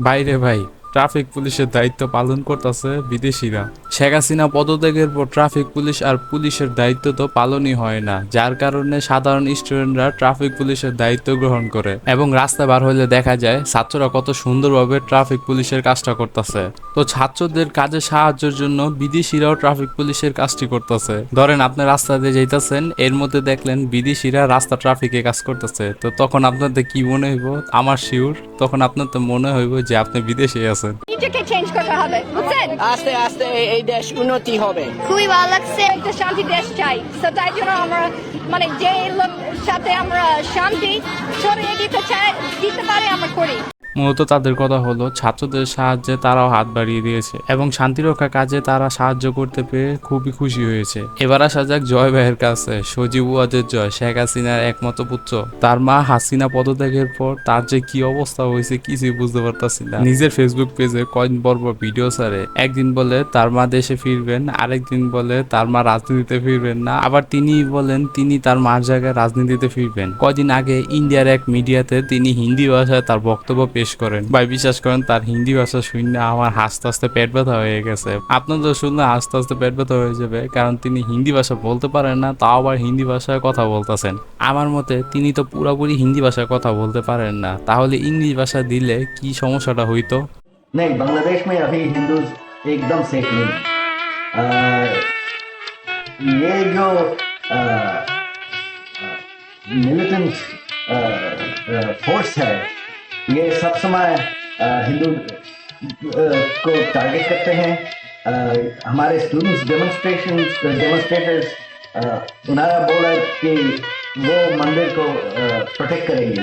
বাইরে ভাই। ট্রাফিক পুলিশের দায়িত্ব পালন করতেছে বিদেশিরা। শেখ হাসিনা পদত্যাগের পর ট্রাফিক পুলিশ আর পুলিশের দায়িত্ব তো পালনই হয় না, যার কারণে সাধারণ স্টুডেন্টরা ট্রাফিক পুলিশের দায়িত্ব গ্রহণ করে এবং রাস্তা বার হলে দেখা যায় ছাত্ররা কত সুন্দরভাবে ট্রাফিক পুলিশের কাজটা করতেছে। তো ছাত্রদের কাজে সাহায্যের জন্য বিদেশিরাও ট্রাফিক পুলিশের কাজটি করতেছে। ধরেন আপনি রাস্তা দিয়ে যাইতেছেন, এর মধ্যে দেখলেন বিদেশিরা রাস্তা ট্রাফিকে কাজ করতেছে। তো তখন আপনাদের কি মনে হইব? আমার শিওর তখন আপনার তো মনে হইব যে আপনি বিদেশে আছেন। চেঞ্জ করতে হবে বুঝছেন? আস্তে আস্তে এই- দেশ উন্নতি হবে। খুবই ভালো লাগছে একটা শান্তি দেশ চাই। তো তাই জন্য আমরা মানে যে লোক সাথে আমরা শান্তি ছড়িয়ে দিতে চাই দিতে পারে আমরা করি। মূলত তাদের কথা হলো, ছাত্রদের সাহায্যে তারাও হাত বাড়িয়ে দিয়েছে এবং শান্তিরক্ষা কাজে তারা সাহায্য করতে পেরে খুবই খুশি হয়েছে। এবার আসা যাক জয় ভাইয়ের কাছে। সজীব ওয়াজের জয়, শেখ হাসিনার একমাত্র পুত্র। তার মা হাসিনা পদত্যাগের পর তার যে কি অবস্থা হয়েছে কিছুই বুঝতে পারতাছি না। নিজের ফেসবুক পেজে কয়েকদিন পর পর ভিডিও ছাড়ে। একদিন বলে, তার মা দেশে ফিরবেন। আরেকদিন বলে, তার মা রাজনীতিতে ফিরবেন না। আবার তিনি বলেন, তিনি তার মার জায়গায় রাজনীতিতে ফিরবেন। কয়দিন আগে ইন্ডিয়ার এক মিডিয়াতে তিনি হিন্দি ভাষায় তার বক্তব্য পেশ করেন ভাই বিশ্বাস করেন তার হিন্দি ভাষা শুনে আমার হাসতে হাসতে পেট ব্যথা হয়ে গেছে আপনাদের শুনলে হাসতে হাসতে পেট ব্যথা হয়ে যাবে কারণ তিনি হিন্দি ভাষা বলতে পারেন না তাও আবার হিন্দি ভাষায় কথা বলতেছেন আমার মতে তিনি তো পুরোপুরি হিন্দি ভাষায় কথা বলতে পারেন না তাহলে ইংলিশ ভাষা দিলে কি সমস্যাটা হইতো नहीं बांग्लादेश में अभी हिंदू एकदम सेफ नहीं है। आ, ये जो मिलिटेंट फोर्स है ये सब समय हिंदू को टारगेट करते हैं। हमारे स्टूडेंट्स डेमोन्स्ट्रेशन डेमोन्स्ट्रेटर्स उन्होंने बोला कि वो मंदिर को प्रोटेक्ट करेंगे।